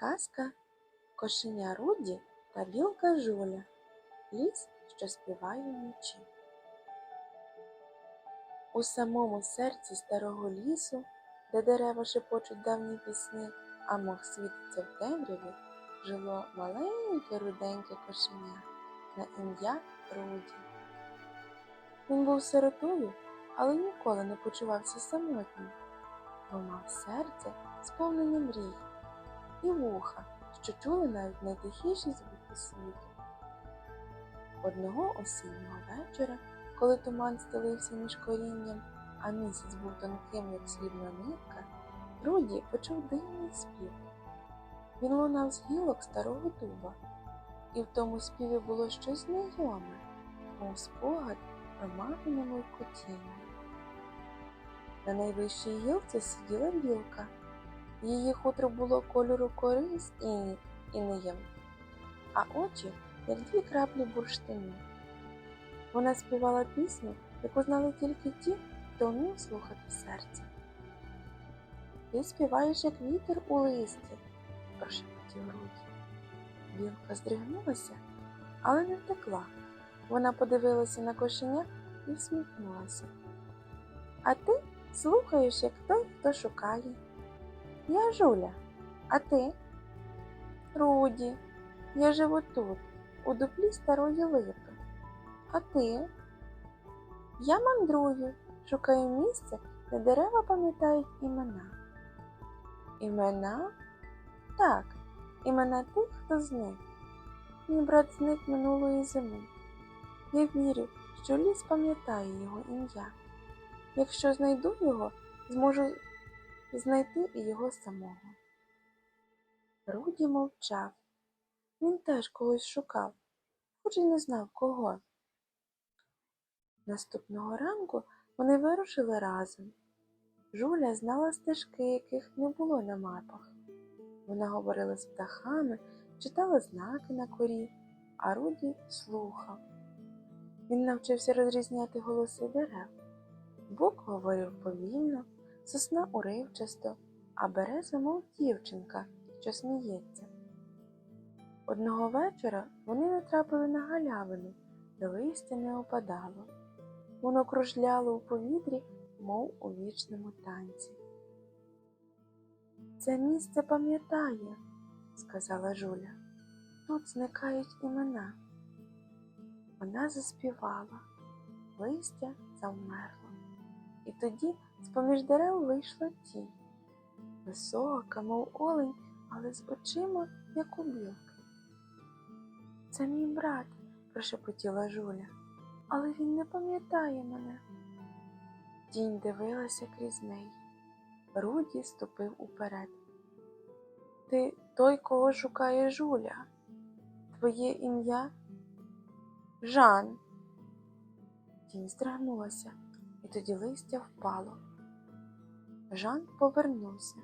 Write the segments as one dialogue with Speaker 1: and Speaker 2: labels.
Speaker 1: Казка Кошеня Руді та білка Жуля. Ліс, що співає вночі. У самому серці старого лісу, де дерева шепочуть давні пісні, а мох світиться в темряві, жило маленьке руденьке кошеня на ім'я Руді. Він був сиротою, але ніколи не почувався самотнім, бо мав серце, сповнене мрій, і вуха, що чули навіть найтихіші звуки світу. Одного осіннього вечора, коли туман стелився між корінням, а місяць був тонким, як срібна нитка, Руді почув дивний спів. Він лунав з гілок старого дуба, і в тому співі було щось знайоме, мов спогад про мамине мовкотіння. На найвищій гілці сиділа білка. Її хутро було кольору кори іні інеєм, а очі, як дві краплі бурштину. Вона співала пісню, яку знали тільки ті, хто вмів слухати серце. Ти співаєш, як вітер у листі, прошепотів Руді. Білка здригнулася, але не втекла. Вона подивилася на кошеня і всміхнулася. А ти слухаєш, як той, хто шукає. Я Жуля, а ти? Руді, я живу тут, у дуплі старої липи. А ти? Я мандрую, шукаю місце, де дерева пам'ятають імена. Імена? Так, імена тих, хто зник. Мій брат зник минулої зими. Я вірю, що ліс пам'ятає його ім'я. Якщо знайду його, зможу знайти і його самого. Руді мовчав. Він теж когось шукав, хоч і не знав кого. Наступного ранку вони вирушили разом. Жуля знала стежки, яких не було на мапах. Вона говорила з птахами, читала знаки на корі, а Руді слухав. Він навчився розрізняти голоси дерев. Бук говорив повільно, сосна уривчасто, а береза, мов дівчинка, що сміється. Одного вечора вони натрапили на галявину, де листя не опадало. Воно кружляло у повітрі, мов у вічному танці. Це місце пам'ятає, сказала Жуля. Тут зникають імена. Вона заспівала, листя завмерло. І тоді з-поміж дерев вийшла тінь. Висока, мов олень, але з очима, як у білки. Це мій брат, прошепотіла Жуля, але він не пам'ятає мене. Тінь дивилася крізь неї. Руді ступив уперед. Ти той, кого шукає Жуля. Твоє ім'я Жан. Тінь здрагнулася, і тоді листя впало. Жан повернувся.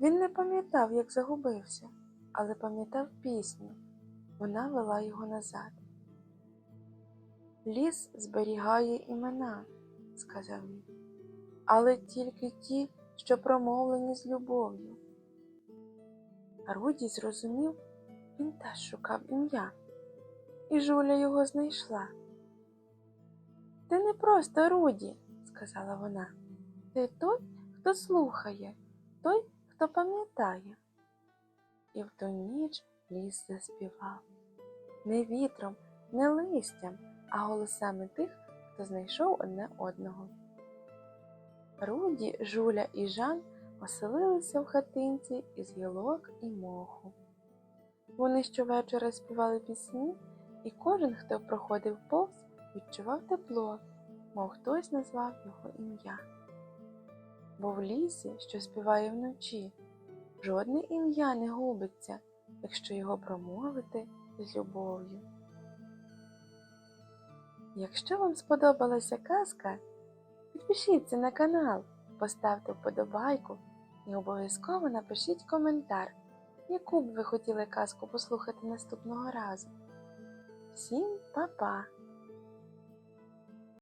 Speaker 1: Він не пам'ятав, як загубився, але пам'ятав пісню. Вона вела його назад. Ліс зберігає імена, сказав він, але тільки ті, що промовлені з любов'ю. Руді зрозумів, він теж шукав ім'я, і Жуля його знайшла. Ти не просто Руді, сказала вона. Ти той, хто слухає, той, хто пам'ятає. І в ту ніч ліс заспівав не вітром, не листям, а голосами тих, хто знайшов одне одного. Руді, Жуля і Жан оселилися в хатинці із гілок і моху. Вони щовечора співали пісні, і кожен, хто проходив повз, відчував тепло, мов хтось назвав його ім'я. Бо в лісі, що співає вночі, жодне ім'я не губиться, якщо його промовити з любов'ю. Якщо вам сподобалася казка, підпишіться на канал, поставте вподобайку і обов'язково напишіть коментар, яку б ви хотіли казку послухати наступного разу. Всім па-па!